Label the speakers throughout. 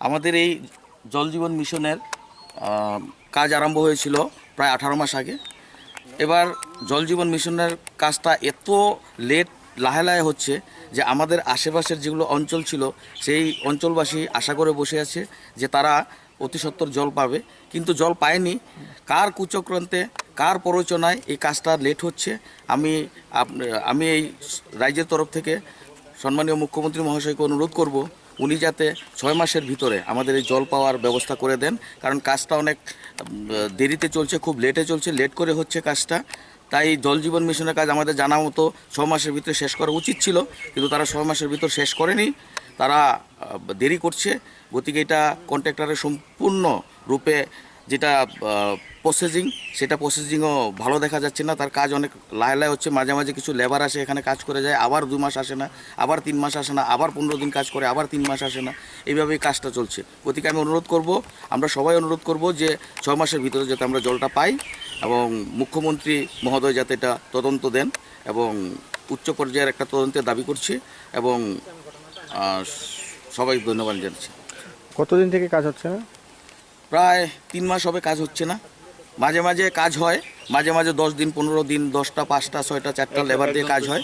Speaker 1: আমাদের এই জল জীবন মিশনের কাজ আরম্ভ হয়েছিল প্রায় আঠারো মাস আগে। এবার জল জীবন মিশনের কাজটা এত লেট লাহে লাহে হচ্ছে যে আমাদের আশেপাশের যেগুলো অঞ্চল ছিল, সেই অঞ্চলবাসী আশা করে বসে আছে যে তারা অতি সত্বর জল পাবে। কিন্তু জল পায়নি। কার কুচক্রান্তে, কার প্ররোচনায় এই কাজটা লেট হচ্ছে? আমি আমি এই রাজ্যের তরফ থেকে সম্মানীয় মুখ্যমন্ত্রী মহাশয়কে অনুরোধ করব উনি যাতে ছয় মাসের ভিতরে আমাদের এই জল পাওয়ার ব্যবস্থা করে দেন, কারণ কাজটা অনেক দেরিতে চলছে, খুব লেটে চলছে লেট করে হচ্ছে কাজটা। তাই জল জীবন মিশনের কাজ আমাদের জানা মতো ছ মাসের ভিতরে শেষ করা উচিত ছিল, কিন্তু তারা ছয় মাসের ভিতর শেষ করেনি। তারা দেরি করছে। গতিকে এটা কন্ট্রাক্টরের সম্পূর্ণ রূপে যেটা প্রসেসিং সেটা প্রসেসিংও ভালো দেখা যাচ্ছে না। তার কাজ অনেক লাহে লাহে হচ্ছে, মাঝে মাঝে কিছু লেবার আসে, এখানে কাজ করে যায়, আবার দু মাস আসে না, আবার তিন মাস আসে না, আবার পনেরো দিন কাজ করে, আবার তিন মাস আসে না। এইভাবেই কাজটা চলছে। গতিকে আমি অনুরোধ করব, আমরা সবাই অনুরোধ করব যে ছয় মাসের ভিতরে যাতে আমরা জলটা পাই এবং মুখ্যমন্ত্রী মহোদয় যাতে এটা তদন্ত দেন এবং উচ্চ পর্যায়ের একটা তদন্তের দাবি করছি এবং সবাই ধন্যবাদ জানাচ্ছি।
Speaker 2: কতদিন থেকে কাজ হচ্ছে না?
Speaker 1: প্রায় তিন মাস হবে কাজ হচ্ছে না। মাঝে মাঝে কাজ হয় মাঝে মাঝে দশ দিন পনেরো দিন দশটা পাঁচটা ছয়টা চারটা লেবার দিয়ে কাজ হয়।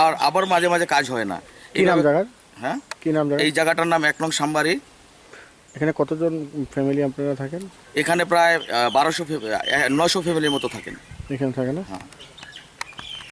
Speaker 1: আর আবার মাঝে মাঝে কাজ হয় না।
Speaker 2: কি নাম জায়গার?
Speaker 1: হ্যাঁ?
Speaker 2: কি নাম
Speaker 1: এই জায়গাটার নাম এক নং সাম্বারি
Speaker 2: এখানে কতজন ফ্যামিলি আপনারা থাকেন?
Speaker 1: এখানে প্রায় বারোশো নশো ফ্যামিলির মতো থাকেন।
Speaker 2: এখানে থাকে না?
Speaker 1: হ্যাঁ।